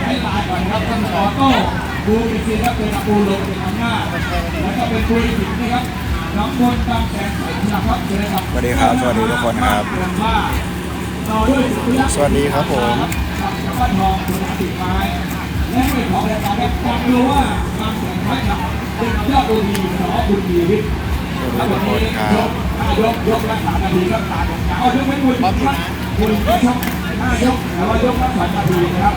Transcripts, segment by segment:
ใช้ลายก่อนครับท่านออโต้ดูอีกทีครับเป็นปูลงเป็นอำนาจแล้วก็เป็นคุยถึงนะครับน้องบนตามแสงสายนะครับเจอกับสวัสดีครับสวัสดีทุกคนครับสวัสดีครับผมกับบ้านทองคุณอาติไม้และไม่ขอแต่ตอนแรกความรู้ว่าความแข็งขันกับเป็นยอดบุญมีสอบุญมีวิทย์สวัสดีทุกครับยกยกรักษานาทีรักษาของเขายกไม่คุณคุณก็ชกห้ายกแต่ว่ายกรักษานาทีนะครับ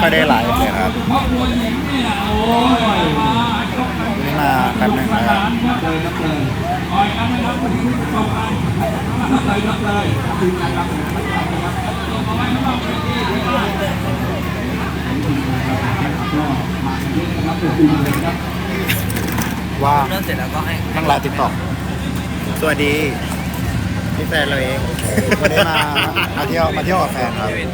ค่อยได้ไลฟ์เลยครับครอบครัวหญิงเนี่ยโอ้ยมาชกวันนี้มาแป๊บหนึ่งนะครับเลยนับเลยคอยนับไม่นับคนที่เข้ามานับเลยนับเลยทีมงานรับนะครับเอาไว้ข้างนอกเลยที่ที่บ้านก็มาเยอะนะครับตัวจริงเลยครับว่างเริ่มเสร็จแล้วก็ให้นั่งไลน์ติ๊กต็อกสวัสดีพี่แฟนเราเองวันนี้มามาเที่ยวมาเที่ยวกับแฟนครับอืมวิน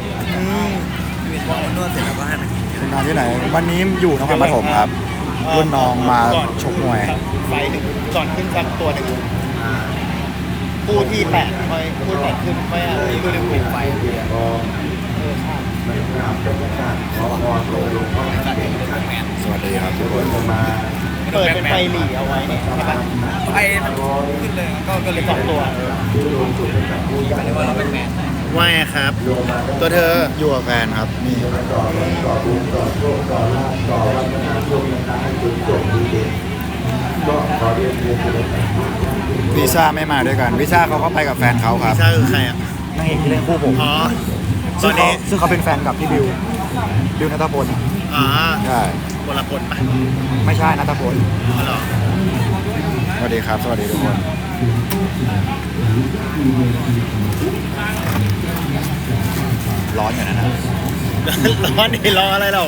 พอนวดเสร็จแล้วก็ให้มันเป็นงานที่ไหน วันนี้อยู่นครปฐมครับ รุ่นน้องมาชกมวย ไฟหนึ่งก่อนขึ้นสักตัวหนึ่งคู่ที่แปดค่อยคู่แปดขึ้นค่อยอะไรคู่หนึ่งปิดไฟเออใช่สวัสดีครับทุกคนเปิดเป็นไฟหลีเอาไว้เนี่ยใช่ปะไฟมันขึ้นเลยก็ก็เลยสองตัวก็เลยว่าเราเป็นแมน ว่าไงครับ ตัวเธออยู่กับแฟนครับนี่วิซ่าไม่มาด้วยกันวิซ่าเขาก็ไปกับแฟนเขาครับใช่คือใครอะนางเอกที่เล่นคู่ผมอ๋อตซึ่องนเขานี้ซึ่งเขาเป็นแฟนกับพี่บิวบิวนัทพลอ๋อใช่วรพลปะไม่ใช่นัทพลอ๋อเหรอ สวัสดีครับ สวัสดีทุกคน ร้อนอยู่นะนะ ร้อนนี่รออะไรเรา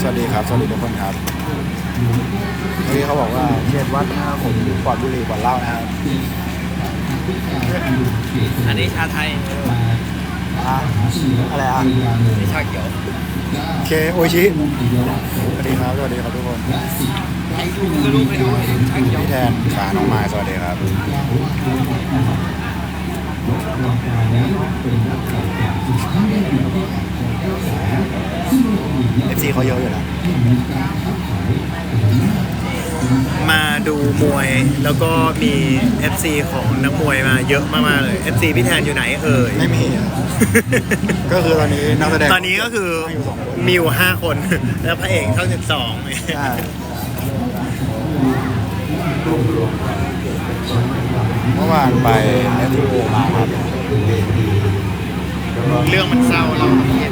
สวัสดีครับ สวัสดีทุกคนครับเมื่อกี้เขาบอกว่าเขตวัดนะครับผมปลอดบุหรี่ปลอดเหล้านะครับ อันนี้ชาไทยอะอะไรอะนี่ชาเขียว เค โอชิ สวัสดีครับ สวัสดีครับทุกคน คือรูปให้ดูชาเขียวพี่แทนขาน้องไม้สวัสดีครับเอฟซีเขาเยอะอยู่นะมาดูมวยแล้วก็มี FC ของนักมวยมาเยอะมากๆเลย FC พี่แทนอยู่ไหนเอ่ย ไม่มีอะ ก็คือตอนนี้นักแสดงตอนนี้ก็คืออยู่สองคนมีอยู่ห้าคน แล้วพระเอกช่องสิบสอง ใช่ เมื่อวานไปเอสโอมาครับ เรื่องมันเศร้าเราเครียด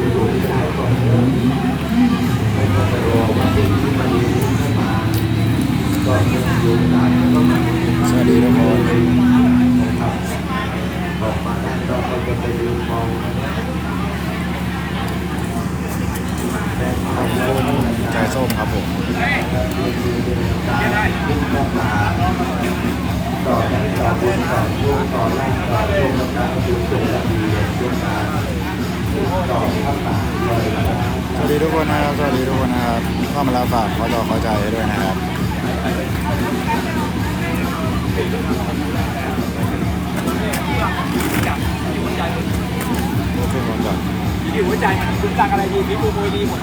สวัสดีทุกคนใจส้มครับผม สวัสดีทุกคนนะครับ สวัสดีทุกคนนะครับเข้ามาแล้วฝากขอต่อเข้าใจด้วยนะครับขึ้นรถก่อนอยู่หัวใจมันคุณสั่งอะไรดีพี่ปูมวยดีหมด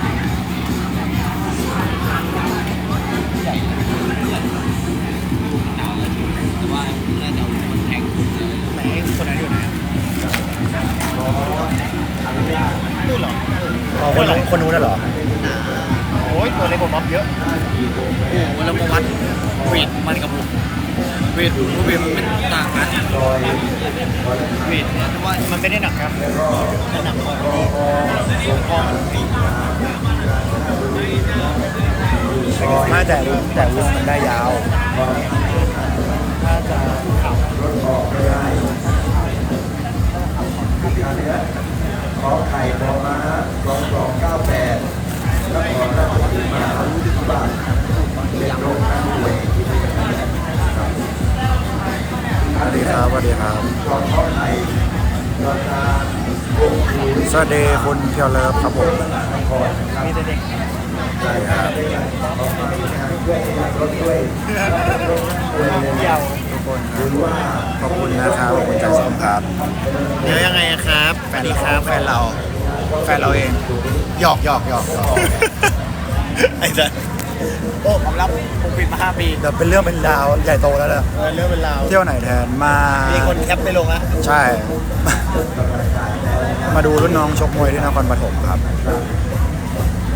น่าจะมันแข็งไหนคนนั้นอยู่ไหนนู่นเหรออ๋อคนนู้นคนนู้นน่ะเหรอ โอ้ยตัวเล็กกว่าม็อบเยอะโอ้โหแล้วมาวัดเวทมันกับผมเวทเวทมันไม่ต่างกันเวทเนี่ยแต่ว่ามันไม่ได้หนักครับแต่หนักกว่านี้พอมันปีไม่แต่แต่วงมันได้ยาว เหนือขอไข่พอมาสองสองเก้าแปดแล้วขอรับที่มาบาทเป็นโรงทานหวยสวัสดีครับสวัสดีครับขอขอไข่ราคาสวัสดีคุณเพียวเลิฟครับผมมีแต่เด็กใช่ครับรถด้วยเกี่ยว คนครับขอบคุณนะครับขอบคุณใจส้มครับเดี๋ยวยังไงอะครับสวัสดีครับแฟนเรา แฟนเราเองอหยอกหยอกหยอกหยอกไอ้สัสโอ้ผมรับผมปิดมาห้าปีเดี๋ยวเป็นเรื่องเป็นราวใหญ่โตแล้วเนี่ยเออเรื่องเป็นราวเที่ยวไหนแทนมามีคนแคปไปลงอะใช่ มาดูรุ่นน้องชกมวยที่นครปฐมครับ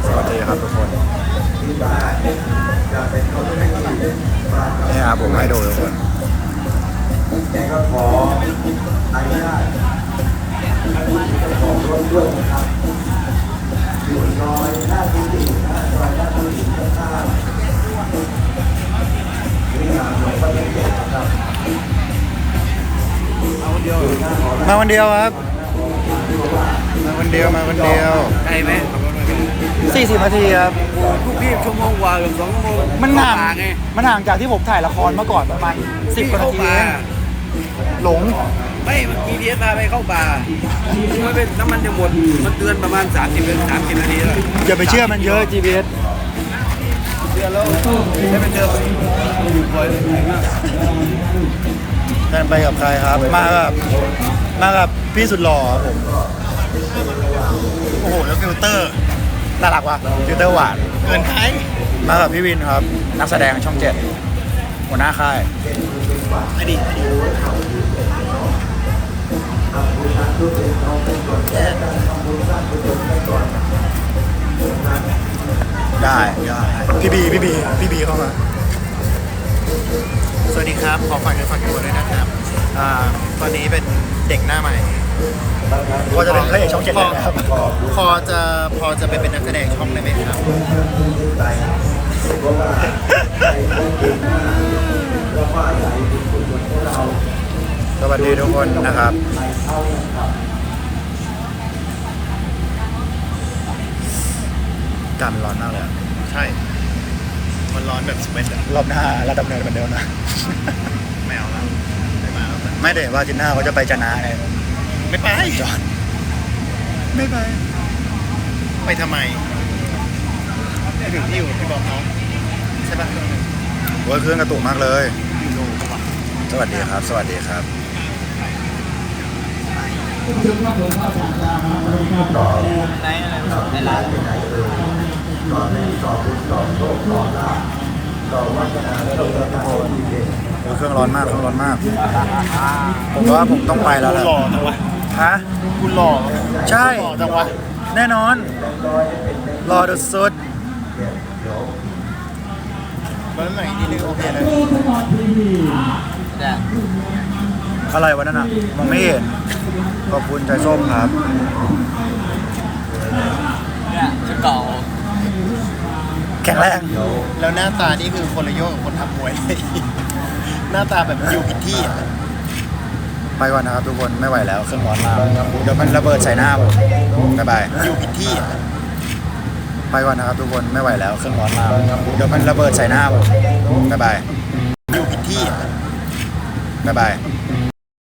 สวัสดีครับทุกคนนี่ครับผมให้ดูทุกคน แกก็ขออนุญาตของรถด้วยนะครับอยู่ซอยหน้าที่สี่หน้าซอยหน้าที่สี่ข้างๆนี่งานหลวงพ่อเด็กนะครับมาวันเดียวครับ มาวันเดียวมาวันเดียวใกล้ไหมขับรถมาไกล40นาทีครับทุกที่ชั่วโมงกว่าเกือบสองชั่วโมงมันห่างเข้ป่ไงมันห่างจากที่ผมถ่ายละครเมื่อก่อนประมาณ10กว่านาทีเข้เอง หลง ไม่เมื่อกี้พีเอสพาไปเข้าป่ามันเป็นน้ำมันจะหมด มันเตือนประมาณ 30เป็น30นาทีแล้วอย่าไปเชื่อมันเยอะ GPS เตือนแล้วได้ไปเจออยู่บ่อยเลยแทนไปกับใครครับ มากับมากับพี่สุดหล่อครับผม โอ้โห แล้วฟิลเตอร์น่ารักว่ะฟิลเตอร์หวาน เกินไปมากับพี่วินครับ นักแสดงช่องเจ็ดหัวหน้าค่ายอดีต อดีตได้ได้พี่บีพี่บีพี่บีเข้ามา สวัสดีครับ ขอฝากเนื้อฝากตัวด้วยนะครับอ่าตอนนี้เป็นเด็กหน้าใหม่ก็จะเป็นพระเอกช่องเจ็ดเลยนะครับ พอจะพอจะไปเป็นนักแสดงช่องได้ไหมครับ สวัสดีทุกคนนะครับกำร้อนมากเลยอะใช่ มันร้อนแบบสเปนอะรอบหน้าเราดำเนินเหมือนเดิมนะ ไม่เอาแล้วไม่มาแล้วไม่ได้ว่าจินหน้าเขาจะไปชนะไงไม่ไปจอดไม่ไป ไปทำไมไม่ถึงที่อยู่พี่บอกเขาใช่ปะโอ้ยเครื่องกระตุกมากเลย สวัสดีครับ สวัสดีครับ เครื่องร้อนมากเครื่องร้อนมาก ผมว่าผมต้องไปแล้วแหละหล่อจังวะฮะคุณหล่อใช่หล่อจังวะแน่นอนรอดุดสุดแล้วไหนนี่นึกโอเคเลยอะไรวะนั่นอะมองไม่เห็น ขอบคุณใจส้มครับ เนี่ยชุดเก่าแข็งแรงแล้วหน้าตานี่คือคนละโยกกับคนทำมวยเลย หน้าตาแบบอยู่ผิดที่อะไปก่อนนะครับทุกคนไม่ไหวแล้วเครื่องร้อนมากเดี๋ยวมันระเบิดใส่หน้าผมบ๊ายบายอยู่ผิดที่อะไปก่อนนะครับทุกคนไม่ไหวแล้วเครื่องร้อนมากเดี๋ยวมันระเบิดใส่หน้าผมบ๊ายบายอยู่ผิดที่อะบ๊ายบาย